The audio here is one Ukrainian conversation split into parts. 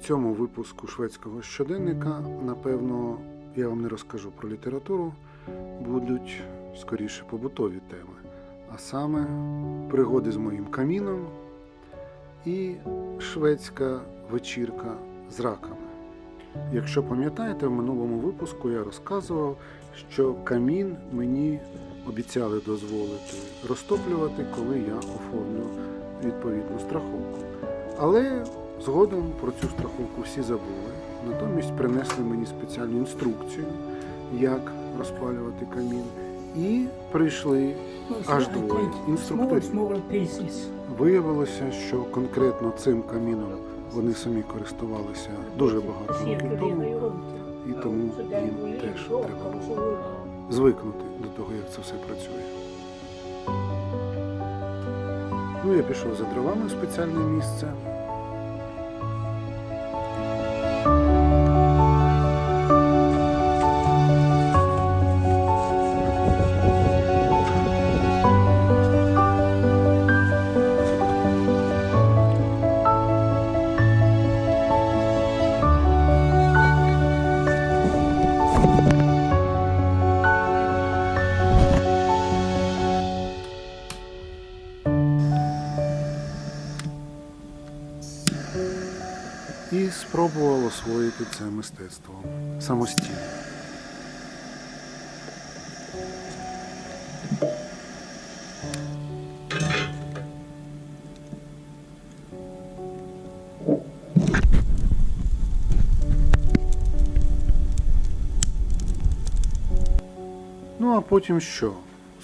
цьому випуску шведського щоденника, напевно, я вам не розкажу про літературу, будуть скоріше побутові теми, а саме пригоди з моїм каміном і шведська вечірка з раками. Якщо пам'ятаєте, в минулому випуску я розказував, що камін мені обіцяли дозволити розтоплювати, коли я оформлю відповідну страховку. Але згодом про цю страховку всі забули. Натомість принесли мені спеціальну інструкцію, як розпалювати камін. І прийшли аж двоє інструкторів. Виявилося, що конкретно цим каміном вони самі користувалися дуже багато років тому, і тому їм теж треба було звикнути до того, як це все працює. Ну, я пішов за дровами в спеціальне місце. Спробував освоїти це мистецтво самостійно. Ну а потім що?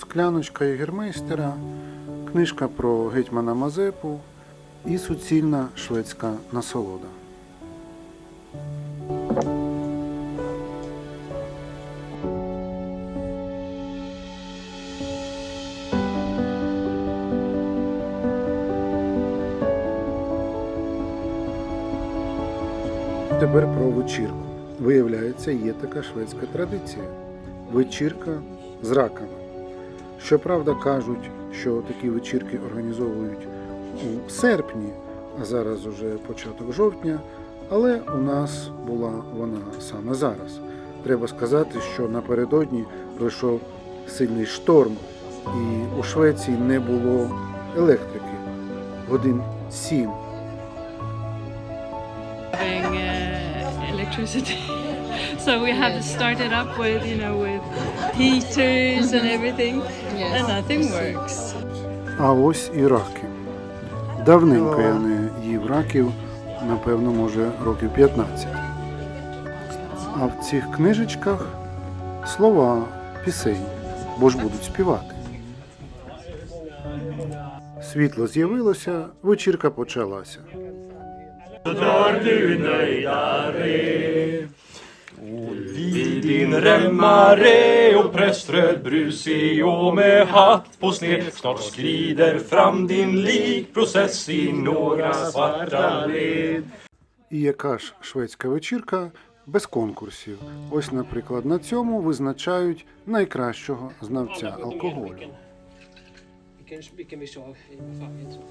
Скляночка єгермейстера, книжка про гетьмана Мазепу і суцільна шведська насолода. Тепер про вечірку. Виявляється, є така шведська традиція. Вечірка з раками. Щоправда, кажуть, що такі вечірки організовують у серпні, а зараз уже початок жовтня. Але у нас була вона саме зараз. Треба сказати, що напередодні пройшов сильний шторм, і у Швеції не було електрики годин сім. Electricity. so we have started up with, you know, with heaters and everything, and nothing works. А ось і раки. Давненько я не їв раків, напевно, може, років 15. А в цих книжечках слова пісень, бо ж будуть співати. Світло з'явилося, вечірка почалася. Vid din remmare och präströd brusig och med hatt på sned Snart skrider fram din likprocess i några svarta led І яка ж шведська вечірка без конкурсів? Ось, наприклад, на цьому визначають найкращого знавця алкоголю. Vilken, vilken vi kör i färgen.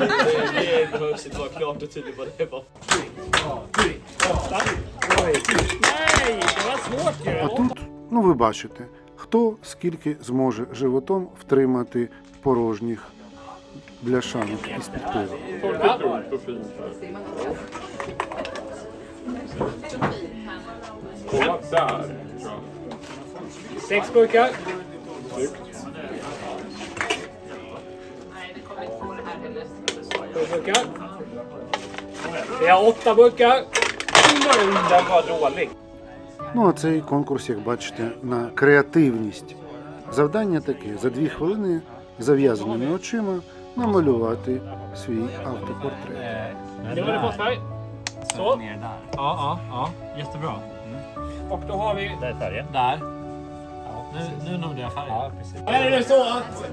Det behövs inte vara klart och tydligt vad det var. А тут, ну ви бачите, хто скільки зможе животом втримати порожніх бляшанок із-під пива. Sex burkar. Sju burkar. Vi har åtta burkar. Den var dålig. Ну а цей конкурс, як бачите, на креативність. Завдання таке: за дві хвилини зав'язаними очима намалювати свій автопортрет. Det var det första. Så. Ja, ja, ja. Jättebra. Och då har vi... Där är färgen. Där. Nu, nu nådde jag färgen. Ja, precis. Är det så att...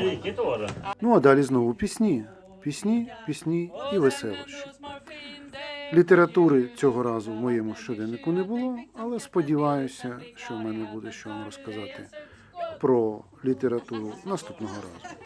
Riktigt då? Ну а далі знову пісні. Пісні, пісні і веселощі. Літератури цього разу в моєму щоденнику не було, але сподіваюся, що в мене буде що вам розказати про літературу наступного разу.